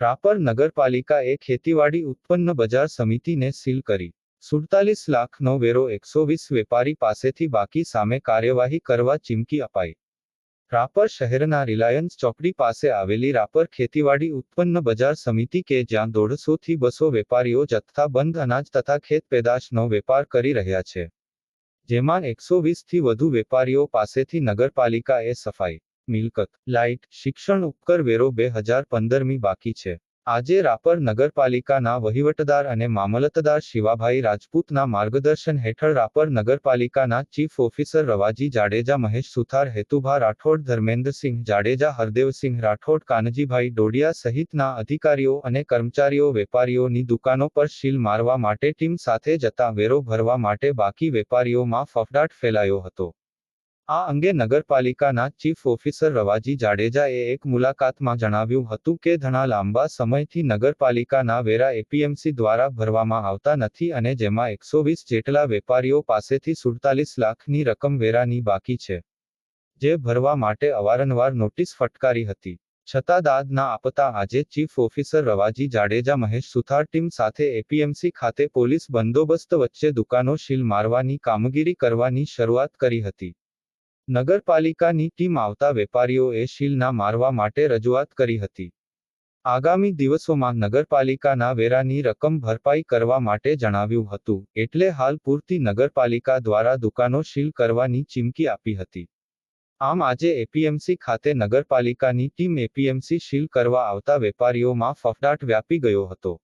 રાપર નગરપાલિકાએ ખેતીવાડી ઉત્પન્ન બજાર સમિતિને સીલ કરી. સુડતાલીસ લાખનો વેરો એકસો વીસ વેપારી પાસેથી બાકી સામે કાર્યવાહી કરવા ચીમકી અપાઈ. રાપર શહેરના રિલાયન્સ ચોકડી પાસે આવેલી રાપર ખેતીવાડી ઉત્પન્ન બજાર સમિતિ કે જ્યાં દોઢસો થી બસો વેપારીઓ જથ્થાબંધ અનાજ તથા ખેત પેદાશનો વેપાર કરી રહ્યા છે. જેમાં એકસો વીસથી વધુ વેપારીઓ પાસેથી નગરપાલિકાએ સફાઈ મિલકત. લાઇટ, શિક્ષણ ઉપકર વેરો બે હજાર પંદરમી બાકી છે. આજે રાપર નગરપાલિકાના વહીવટદાર અને મામલતદાર શિવાભાઈ રાજપૂતના માર્ગદર્શન હેઠળ રાપર નગરપાલિકાના ચીફ ઓફિસર રવાજી જાડેજા, મહેશ સુથાર, હેતુભા રાઠોડ, ધર્મેન્દ્રસિંહ જાડેજા, હરદેવસિંહ રાઠોડ, કાનજીભાઈ ડોડિયા સહિતના અધિકારીઓ અને કર્મચારીઓ વેપારીઓની દુકાનો પર શીલ મારવા માટે ટીમ સાથે જતા વેરો ભરવા માટે બાકી વેપારીઓમાં ફફડાટ ફેલાયો હતો. આ અંગે નગરપાલિકાના ચીફ ઓફિસર રવાજી જાડેજાએ એક મુલાકાતમાં જણાવ્યું હતું કે ઘણા લાંબા સમયથી નગરપાલિકાના વેરા એપીએમસી દ્વારા ભરવામાં આવતા નથી અને જેમાં એકસો વીસ જેટલા વેપારીઓ પાસેથી સુડતાલીસ લાખની રકમ વેરાની બાકી છે, જે ભરવા માટે અવારનવાર નોટિસ ફટકારી હતી. છતાં દાદના આપતા આજે chief officer Ravaji Jadeja Mahesh Suthar team સાથે એપીએમસી ખાતે પોલીસ બંદોબસ્ત વચ્ચે દુકાનો શીલ મારવાની કામગીરી કરવાની શરૂઆત કરી હતી. નગરપાલિકાની ટીમ આવતા વેપારીઓએ શીલના મારવા માટે રજૂઆત કરી હતી. આગામી દિવસોમાં નગરપાલિકાના વેરાની રકમ ભરપાઈ કરવા માટે જણાવ્યું હતું, એટલે હાલ પૂરતી નગરપાલિકા દ્વારા દુકાનો શીલ કરવાની ચીમકી આપી હતી. આમ આજે એપીએમસી ખાતે નગરપાલિકાની ટીમ એપીએમસી શીલ કરવા આવતા વેપારીઓમાં ફફડાટ વ્યાપી ગયો હતો.